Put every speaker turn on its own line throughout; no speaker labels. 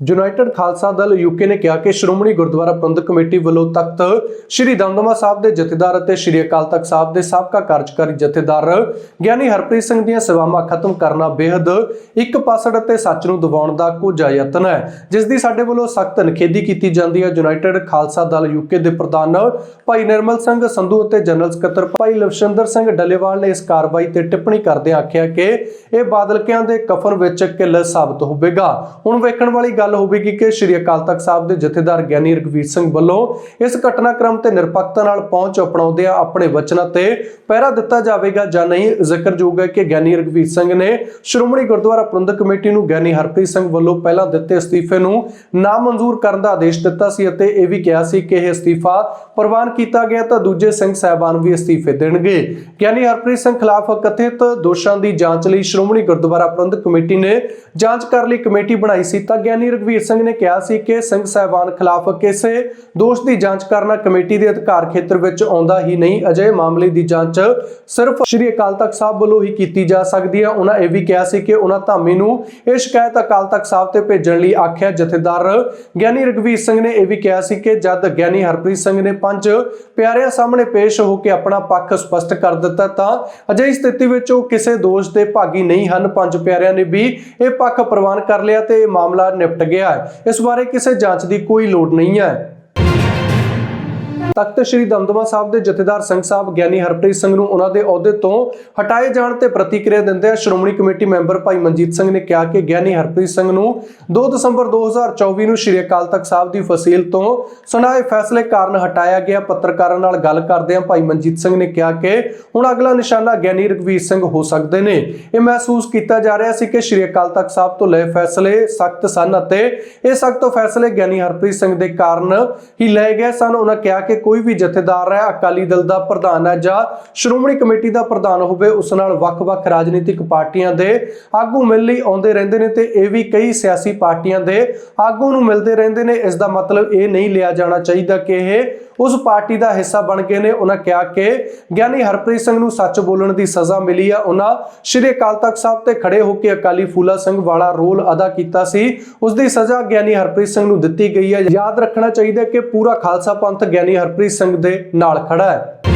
United Khalsa Dal UK ਨੇ ਕਿਹਾ ਕਿ ਸ਼੍ਰੋਮਣੀ ਗੁਰਦੁਆਰਾ ਪ੍ਰਬੰਧਕ ਕਮੇਟੀ ਵੱਲੋਂ ਤਖਤ ਸ੍ਰੀ ਦਮਦਮਾ ਸਾਹਿਬ ਦੇ ਜਥੇਦਾਰ ਅਤੇ ਸ੍ਰੀ ਅਕਾਲ ਤਖਤ ਸਾਹਿਬ ਦੇ ਸਾਬਕਾ ਕਾਰਜਕਾਰੀ ਜਥੇਦਾਰ ਗਿਆਨੀ ਹਰਪ੍ਰੀਤ ਸਿੰਘ ਦੀਆਂ ਸੇਵਾਵਾਂ ਖਤਮ ਕਰਨਾ ਬੇहद ਇੱਕ ਪਾਸੜ ਅਤੇ ਸੱਚ ਨੂੰ ਦਬਾਉਣ ਦਾ ਕੋਝਾ ਯਤਨ ਹੈ, ਜਿਸ ਦੀ ਸਾਡੇ ਵੱਲੋਂ ਸਖਤ ਨਿਖੇਧੀ ਕੀਤੀ ਜਾਂਦੀ ਹੈ। ਯੂਨਾਈਟਿਡ ਖਾਲਸਾ ਦਲ ਯੂਕੇ ਦੇ ਪ੍ਰਧਾਨ ਭਾਈ ਨਿਰਮਲ ਸਿੰਘ ਸੰਧੂ ਅਤੇ ਜਨਰਲ ਸਕੱਤਰ ਭਾਈ ਲਵਸ਼ਿੰਦਰ ਸਿੰਘ ਡੱਲੇਵਾਲ ਨੇ ਇਸ ਕਾਰਵਾਈ ਤੇ ਟਿੱਪਣੀ ਕਰਦਿਆਂ ਆਖਿਆ ਕਿ ਇਹ ਬਾਦਲਕਿਆਂ ਦੇ ਕਫਨ ਵਿੱਚ ਕਿੱਲ ਸਾਬਤ ਹੋਵੇਗਾ। ਹੁਣ ਵੇਖਣ ਵਾਲੀ ਗੱਲ ਹੋਵੇਗੀ ਕਿ ਸ਼੍ਰੀ ਅਕਾਲ ਤਖਤ ਸਾਹਿਬ ਦੇ ਜਥੇਦਾਰ ਗਿਆਨੀ ਰਘਵੀਰ ਸਿੰਘ ਵੱਲੋਂ ਇਸ ਘਟਨਾਕ੍ਰਮ ਤੇ ਨਿਰਪੱਖਤਾ ਨਾਲ ਪਹੁੰਚ ਅਪਣਾਉਂਦਿਆਂ ਆਪਣੇ ਵਚਨਾਂ ਤੇ ਪਹਿਰਾ ਦਿੱਤਾ ਜਾਵੇਗਾ ਜਾਂ ਨਹੀਂ, ਜ਼ਿਕਰਯੋਗ ਹੈ ਕਿ ਗਿਆਨੀ ਰਘਵੀਰ ਸਿੰਘ ਨੇ ਸ਼੍ਰੋਮਣੀ ਗੁਰਦੁਆਰਾ ਪ੍ਰਬੰਧਕ ਕਮੇਟੀ ਨੂੰ ਗਿਆਨੀ ਹਰਪ੍ਰੀਤ ਸਿੰਘ ਵੱਲੋਂ ਪਹਿਲਾਂ ਦਿੱਤੇ ਅਸਤੀਫੇ ਨੂੰ ਨਾਮਨਜ਼ੂਰ ਕਰਨ ਦਾ ਆਦੇਸ਼ ਦਿੱਤਾ ਸੀ ਅਤੇ ਇਹ ਵੀ ਕਿਹਾ ਸੀ ਕਿ ਇਹ ਅਸਤੀਫਾ ਪ੍ਰਵਾਨ ਕੀਤਾ ਗਿਆ ਤਾਂ ਦੂਜੇ ਸਿੰਘ ਸਾਹਿਬਾਨ ਵੀ ਅਸਤੀਫੇ ਦੇਣਗੇ। ਗਿਆਨੀ ਹਰਪ੍ਰੀਤ ਸਿੰਘ ਖਿਲਾਫ ਕਥਿਤ ਦੋਸ਼ਾਂ ਦੀ ਜਾਂਚ ਲਈ ਸ਼੍ਰੋਮਣੀ ਗੁਰਦੁਆਰਾ ਪ੍ਰਬੰਧਕ ਕਮੇਟੀ ਨੇ ਜਾਂਚ ਕਰਨ ਲਈ ਕਮੇਟੀ ਬਣਾਈ ਸੀ ਤਾਂ ਗਿਆਨੀ ਰਘਵੀਰ ਸਿੰਘ ਨੇ ਕਿਹਾ ਸੀ ਕਿ ਸਿੰਘ ਸਾਹਿਬਾਨ ਖਿਲਾਫ ਕਿਸੇ ਦੋਸ਼ ਦੀ ਜਾਂਚ ਕਰਨਾ ਕਮੇਟੀ ਦੇ ਅਧਿਕਾਰ ਖੇਤਰ ਵਿੱਚ ਆਉਂਦਾ ਹੀ ਨਹੀਂ। ਅਜੇ ਮਾਮਲੇ ਦੀ ਜਾਂਚ ਸਿਰਫ ਸ਼੍ਰੀ ਅਕਾਲ ਤਖਤ ਸਾਹਿਬ ਵੱਲੋਂ ਹੀ ਕੀਤੀ ਜਾ ਸਕਦੀ ਹੈ। ਉਹਨਾਂ ਇਹ ਵੀ ਕਿਹਾ ਸੀ ਕਿ ਉਹਨਾਂ ਧਾਮੀ ਨੂੰ ਇਹ ਸ਼ਿਕਾਇਤ ਅਕਾਲ ਤਖਤ ਸਾਹਿਬ ਤੇ ਭੇਜਣ ਲਈ ਆਖਿਆ ਜਥੇਦਾਰ ਗਿਆਨੀ ਰਘਵੀਰ ਸਿੰਘ ਨੇ ਇਹ ਵੀ ਕਿਹਾ ਸੀ ਕਿ ਜਦ ਗਿਆਨੀ ਹਰਪ੍ਰੀਤ ਸਿੰਘ ਨੇ ਪੰਜ ਪਿਆਰਿਆਂ ਸਾਹਮਣੇ ਪੇਸ਼ ਹੋ ਕੇ ਆਪਣਾ ਪੱਖ ਸਪਸ਼ਟ ਕਰ ਦਿੱਤਾ ਤਾਂ ਅਜਿਹੀ ਸਥਿਤੀ ਵਿੱਚ ਉਹ ਕਿਸੇ ਦੋਸ਼ ਦੇ ਭਾਗੀ ਨਹੀਂ ਹਨ। ਪੰਜ ਪਿਆਰਿਆਂ ਨੇ ਵੀ ਇਹ ਪੱਖ ਪ੍ਰਵਾਨ ਕਰ ਲਿਆ ਤੇ ਇਹ ਮਾਮਲਾ ਨਿਪਟ ਗਿਆ ਹੈ। ਇਸ ਬਾਰੇ ਕਿਸੇ ਜਾਂਚ ਦੀ ਕੋਈ ਲੋੜ ਨਹੀਂ ਹੈ। ਤਖਤ ਸ੍ਰੀ ਦਮਦਮਾ ਸਾਹਿਬ ਦੇ ਜਥੇਦਾਰ ਸਿੰਘ ਸਾਹਿਬ ਗਿਆਨੀ ਹਰਪ੍ਰੀਤ ਸਿੰਘ ਨੂੰ ਉਹਨਾਂ ਦੇ ਅਹੁਦੇ ਤੋਂ ਹਟਾਏ ਜਾਣ ਤੇ ਪ੍ਰਤੀਕਿਰਿਆ ਦਿੰਦੇ ਆ ਸ਼੍ਰੋਮਣੀ ਕਮੇਟੀ ਮੈਂਬਰ ਭਾਈ ਮਨਜੀਤ ਸਿੰਘ ਨੇ ਕਿਹਾ ਕਿ ਗਿਆਨੀ ਹਰਪ੍ਰੀਤ ਸਿੰਘ ਨੂੰ 2 ਦਸੰਬਰ 2024 ਨੂੰ ਸ੍ਰੀ ਅਕਾਲ ਤਖਤ ਸਾਹਿਬ ਦੀ ਫਸੀਲ ਤੋਂ ਸੁਣਾਏ ਫੈਸਲੇ ਕਾਰਨ ਹਟਾਇਆ ਗਿਆ। ਪੱਤਰਕਾਰਾਂ ਨਾਲ ਗੱਲ ਕਰਦਿਆਂ ਭਾਈ ਮਨਜੀਤ ਸਿੰਘ ਨੇ ਕਿਹਾ ਕਿ ਹੁਣ ਅਗਲਾ ਨਿਸ਼ਾਨਾ ਗਿਆਨੀ ਰਘਵੀਰ ਸਿੰਘ ਹੋ ਸਕਦੇ ਨੇ। ਇਹ ਮਹਿਸੂਸ ਕੀਤਾ ਜਾ ਰਿਹਾ ਸੀ ਕਿ ਸ੍ਰੀ ਅਕਾਲ ਤਖਤ ਸਾਹਿਬ ਤੋਂ ਲਏ ਫੈਸਲੇ ਸਖਤ ਸਨ ਅਤੇ ਇਹ ਸਖਤ ਫੈਸਲੇ ਗਿਆਨੀ ਹਰਪ੍ਰੀਤ ਸਿੰਘ ਦੇ ਕਾਰਨ ਹੀ ਲਏ ਗਏ ਸਨ। ਉਹਨਾਂ ਕਿਹਾ ਕਿ ਕੋਈ ਵੀ ਜਥੇਦਾਰ ਹੈ, ਅਕਾਲੀ ਦਲ ਦਾ ਪ੍ਰਧਾਨ ਹੈ ਜਾਂ ਸ਼੍ਰੋਮਣੀ ਕਮੇਟੀ ਦਾ ਪ੍ਰਧਾਨ ਹੋਵੇ, ਉਸ ਨਾਲ ਵੱਖ-ਵੱਖ ਰਾਜਨੀਤਿਕ ਪਾਰਟੀਆਂ ਦੇ ਆਗੂ ਮਿਲ ਲਈ ਆਉਂਦੇ ਰਹਿੰਦੇ ਨੇ ਤੇ ਇਹ ਵੀ ਕਈ ਸਿਆਸੀ ਪਾਰਟੀਆਂ ਦੇ ਆਗੂ ਨੂੰ ਮਿਲਦੇ ਰਹਿੰਦੇ ਨੇ। ਇਸ ਦਾ ਮਤਲਬ ਇਹ ਨਹੀਂ ਲਿਆ ਜਾਣਾ ਚਾਹੀਦਾ ਕਿ ਇਹ ਉਸ ਪਾਰਟੀ ਦਾ ਹਿੱਸਾ ਬਣ ਗਏ ਨੇ। ਉਹਨਾਂ ਕਿਹਾ ਕਿ ਗਿਆਨੀ ਹਰਪ੍ਰੀਤ ਸਿੰਘ ਨੂੰ ਸੱਚ ਬੋਲਣ ਦੀ ਸਜ਼ਾ ਮਿਲੀ ਆ। ਉਹਨਾਂ ਸ਼੍ਰੀ ਅਕਾਲ ਤਖਤ ਸਾਹਿਬ ਤੇ ਖੜੇ ਹੋ ਕੇ ਅਕਾਲੀ ਫੂਲਾ ਸਿੰਘ ਵਾਲਾ ਰੋਲ ਅਦਾ ਕੀਤਾ ਸੀ। ਉਸ ਦੀ ਸਜ਼ਾ ਗਿਆਨੀ ਹਰਪ੍ਰੀਤ ਸਿੰਘ ਨੂੰ ਦਿੱਤੀ ਗਈ ਹੈ। ਯਾਦ ਰੱਖਣਾ ਚਾਹੀਦਾ ਕਿ ਪੂਰਾ ਖਾਲਸਾ ਪੰਥ ਗਿਆਨੀ ਹਰਪ੍ਰੀਤ ਸਿੰਘ ਦੇ ਨਾਲ ਖੜਾ ਹੈ।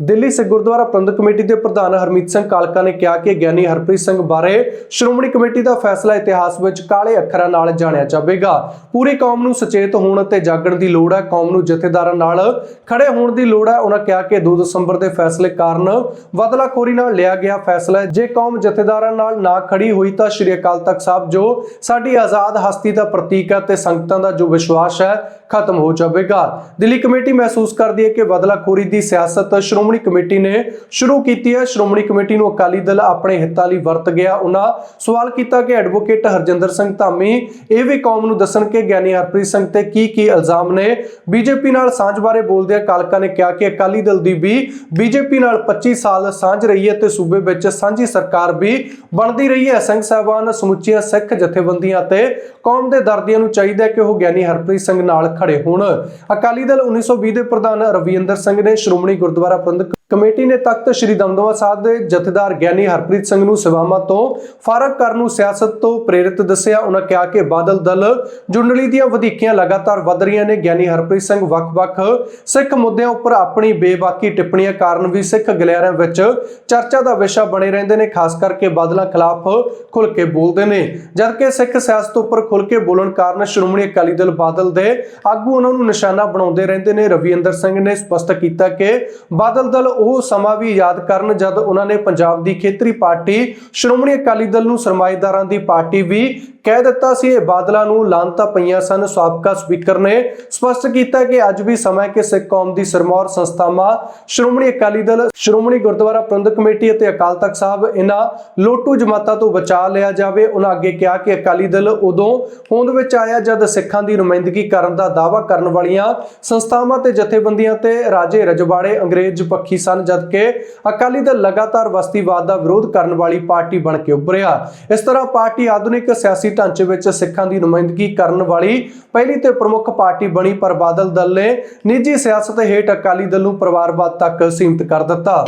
ਦਿੱਲੀ ਸਿੱਖ ਗੁਰਦੁਆਰਾ ਪ੍ਰਬੰਧਕ ਕਮੇਟੀ ਦੇ ਪ੍ਰਧਾਨ ਹਰਮੀਤ ਸਿੰਘ ਕਾਲਕਾ ਨੇ ਕਿਹਾ ਕਿ ਗਿਆਨੀ ਹਰਪ੍ਰੀਤ ਸਿੰਘ ਬਾਰੇ ਸ਼੍ਰੋਮਣੀ ਕਮੇਟੀ ਦਾ ਫੈਸਲਾ ਇਤਿਹਾਸ ਵਿੱਚ ਕਾਲੇ ਅੱਖਰਾਂ ਨਾਲ ਜਾਣਿਆ ਜਾਵੇਗਾ। ਪੂਰੀ ਕੌਮ ਨੂੰ ਸੁਚੇਤ ਹੋਣ ਅਤੇ ਜਾਗਣ ਦੀ ਲੋੜ ਹੈ। ਕੌਮ ਨੂੰ ਜਥੇਦਾਰਾਂ ਨਾਲ ਖੜੇ ਹੋਣ ਦੀ ਲੋੜ ਹੈ। ਉਹਨਾਂ ਕਿਹਾ ਕਿ 2 ਦਸੰਬਰ ਦੇ ਫੈਸਲੇ ਕਾਰਨ ਬਦਲਾਖੋਰੀ ਨਾਲ ਲਿਆ ਗਿਆ ਫੈਸਲਾ ਹੈ। ਜੇ ਕੌਮ ਜਥੇਦਾਰਾਂ ਨਾਲ ਨਾ ਖੜੀ ਹੋਈ ਤਾਂ ਸ਼੍ਰੀ ਅਕਾਲ ਤਖਤ ਸਾਹਿਬ ਜੋ ਸਾਡੀ ਆਜ਼ਾਦ ਹਸਤੀ ਦਾ ਪ੍ਰਤੀਕ ਹੈ ਤੇ ਸੰਗਤਾਂ ਦਾ ਜੋ ਵਿਸ਼ਵਾਸ ਹੈ, ਖਤਮ ਹੋ ਜਾਵੇਗਾ। ਦਿੱਲੀ ਕਮੇਟੀ ਮਹਿਸੂਸ ਕਰਦੀ ਹੈ ਕਿ ਬਦਲਾਖੋਰੀ ਦੀ ਸਿਆਸਤ ਸ਼੍ਰੋਮਣੀ ਕਮੇਟੀ ਨੇ ਸ਼ੁਰੂ ਕੀਤੀ ਹੈ। ਸ਼੍ਰੋਮਣੀ ਕਮੇਟੀ ਨੂੰ ਅਕਾਲੀ ਦਲ ਆਪਣੇ ਹਿੱਤਾਂ ਲਈ ਵਰਤ ਗਿਆ। ਉਹਨਾਂ ਸਵਾਲ ਕੀਤਾ ਕਿ ਐਡਵੋਕੇਟ ਹਰਜਿੰਦਰ ਸਿੰਘ ਧਾਮੀ, ਇਹ ਵੀ ਕੌਮ ਨੂੰ ਦੱਸਣ ਕਿ ਗਿਆਨੀ ਹਰਪ੍ਰੀਤ ਸਿੰਘ ਤੇ ਕੀ ਕੀ ਇਲਜ਼ਾਮ ਨੇ। ਬੀਜੇਪੀ ਨਾਲ ਸਾਂਝ ਬਾਰੇ ਬੋਲਦਿਆਂ ਕਾਲਕਾ ਨੇ ਕਿਹਾ ਕਿ ਅਕਾਲੀ ਦਲ ਦੀ ਵੀ ਬੀਜੇਪੀ ਨਾਲ 25 ਸਾਲ ਸਾਂਝ ਰਹੀ ਹੈ ਤੇ ਸੂਬੇ ਵਿੱਚ ਸਾਂਝੀ ਸਰਕਾਰ ਵੀ ਬਣਦੀ ਰਹੀ ਹੈ। ਸਿੰਘ ਸਾਹਿਬਾਨ, ਸਮੁੱਚੀਆਂ ਸਿੱਖ ਜਥੇਬੰਦੀਆਂ ਤੇ ਕੌਮ ਦੇ ਦਰਦੀਆਂ ਨੂੰ ਚਾਹੀਦਾ ਹੈ ਕਿ ਉਹ ਗਿਆਨੀ ਹਰਪ੍ਰੀਤ ਸਿੰਘ ਨਾਲ ਖੜੇ ਹੋਣ। ਅਕਾਲੀ ਦਲ 1920 ਦੇ ਪ੍ਰਧਾਨ ਰਵਿੰਦਰ ਸਿੰਘ ਨੇ ਸ਼੍ਰੋਮਣੀ ਗੁਰਦੁਆਰਾ ਪ੍ਰਬੰਧਕ ਕਮੇਟੀ ਨੇ ਤਖਤ ਸ੍ਰੀ ਦਮਦਮਾ ਸਾਹਿਬ ਦੇ ਜਥੇਦਾਰ ਗਿਆਨੀ ਹਰਪ੍ਰੀਤ ਸਿੰਘ ਨੂੰ ਸੇਵਾਵਾਂ ਤੋਂ ਫਾਰਗ ਕਰਨ ਨੂੰ ਸਿਆਸਤ ਤੋਂ ਪ੍ਰੇਰਿਤ ਦੱਸਿਆ। ਉਹਨਾਂ ਕਿਹਾ ਕਿ ਬਾਦਲ ਦਲ ਜੁੰਡਲੀ ਦੀਆਂ ਵਧੀਕੀਆਂ ਲਗਾਤਾਰ ਵਧ ਰਹੀਆਂ ਨੇ। ਗਿਆਨੀ ਹਰਪ੍ਰੀਤ ਸਿੰਘ ਵੱਖ-ਵੱਖ ਸਿੱਖ ਮੁੱਦਿਆਂ ਉੱਪਰ ਆਪਣੀ ਬੇਬਾਕੀ ਟਿੱਪਣੀਆਂ ਕਾਰਨ ਵੀ ਸਿੱਖ ਗਲਿਆਰਿਆਂ ਵਿੱਚ ਚਰਚਾ ਦਾ ਵਿਸ਼ਾ ਬਣੇ ਰਹਿੰਦੇ ਨੇ। ਖਾਸ ਕਰਕੇ ਬਾਦਲਾਂ ਖਿਲਾਫ ਖੁੱਲ ਕੇ ਬੋਲਦੇ ਨੇ। ਜਦਕਿ ਸਿੱਖ ਸਿਆਸਤ ਉੱਪਰ ਖੁੱਲ ਕੇ ਬੋਲਣ ਕਾਰਨ ਸ਼੍ਰੋਮਣੀ ਅਕਾਲੀ ਦਲ ਬਾਦਲ ਦੇ ਆਗੂ ਉਹਨਾਂ ਨੂੰ ਨਿਸ਼ਾਨਾ ਬਣਾਉਂਦੇ ਰਹਿੰਦੇ ਨੇ। ਰਵਿੰਦਰ ਸਿੰਘ ਨੇ ਸਪਸ਼ਟ ਕੀਤਾ ਕਿ ਬਾਦਲ ਦਲ ਉਹ ਸਮਾਂ ਵੀ ਯਾਦ ਕਰਨ ਜਦ ਉਹਨਾਂ ਨੇ ਪੰਜਾਬ ਦੀ ਖੇਤਰੀ ਪਾਰਟੀ, ਸ਼੍ਰੋਮਣੀ ਅਕਾਲੀ ਦਲ ਨੂੰ ਸਰਮਾਏਦਾਰਾਂ ਦੀ ਪਾਰਟੀ ਵੀ ਕਹਿ ਦਿੱਤਾ ਸੀ, ਇਹ ਬਾਦਲਾਂ ਨੂੰ ਲਾਂਤਾ ਪਈਆਂ ਸਨ, ਸਾਬਕਾ ਸਪੀਕਰ ਨੇ। ਸਪਸ਼ਟ ਕੀਤਾ ਕਿ ਅੱਜ ਵੀ ਸਮਾਂ ਕਿ ਸਿੱਖ ਕੌਮ ਦੀ ਸਰਮੌਰ ਸੰਸਥਾਵਾਂ, ਸ਼੍ਰੋਮਣੀ ਅਕਾਲੀ ਦਲ, ਸ਼੍ਰੋਮਣੀ ਗੁਰਦੁਆਰਾ ਪ੍ਰਬੰਧਕ ਕਮੇਟੀ ਅਤੇ ਅਕਾਲ ਤਖਤ ਸਾਹਿਬ ਇਹਨਾਂ ਲੋਟੂ ਜਮਾਤਾਂ ਤੋਂ ਬਚਾ ਲਿਆ ਜਾਵੇ। ਉਹਨਾਂ ਅੱਗੇ ਕਿਹਾ ਕਿ ਅਕਾਲੀ ਦਲ ਉਦੋਂ ਹੋਂਦ ਵਿੱਚ ਆਇਆ ਜਦ ਸਿੱਖਾਂ ਦੀ ਨੁਮਾਇੰਦਗੀ ਕਰਨ ਦਾ ਦਾਅਵਾ ਕਰਨ ਵਾਲੀਆਂ ਸੰਸਥਾਵਾਂ ਤੇ ਜਥੇਬੰਦੀਆਂ ਤੇ ਰਾਜੇ ਰਜਵਾੜੇ ਅੰਗਰੇਜ਼ ਪੱਖੀ ਸਨ, ਜਦਕਿ ਅਕਾਲੀ ਦਲ ਲਗਾਤਾਰ ਵਸਤੀਵਾਦ ਦਾ ਵਿਰੋਧ ਕਰਨ ਵਾਲੀ ਪਾਰਟੀ ਬਣ ਕੇ ਉੱਭਰਿਆ। ਇਸ ਤਰ੍ਹਾਂ ਪਾਰਟੀ ਆਧੁਨਿਕ ਸਿਆਸੀ ਢਾਂਚੇ ਵਿੱਚ ਸਿੱਖਾਂ ਦੀ ਨੁਮਾਇੰਦਗੀ ਕਰਨ ਵਾਲੀ ਪਹਿਲੀ ਤੇ ਪ੍ਰਮੁੱਖ ਪਾਰਟੀ ਬਣੀ ਪਰ ਬਾਦਲ ਦਲ ਨੇ ਨਿੱਜੀ ਸਿਆਸਤ ਹੇਠ ਅਕਾਲੀ ਦਲ ਨੂੰ ਪਰਿਵਾਰਵਾਦ ਤੱਕ ਸੀਮਿਤ ਕਰ ਦਿੱਤਾ।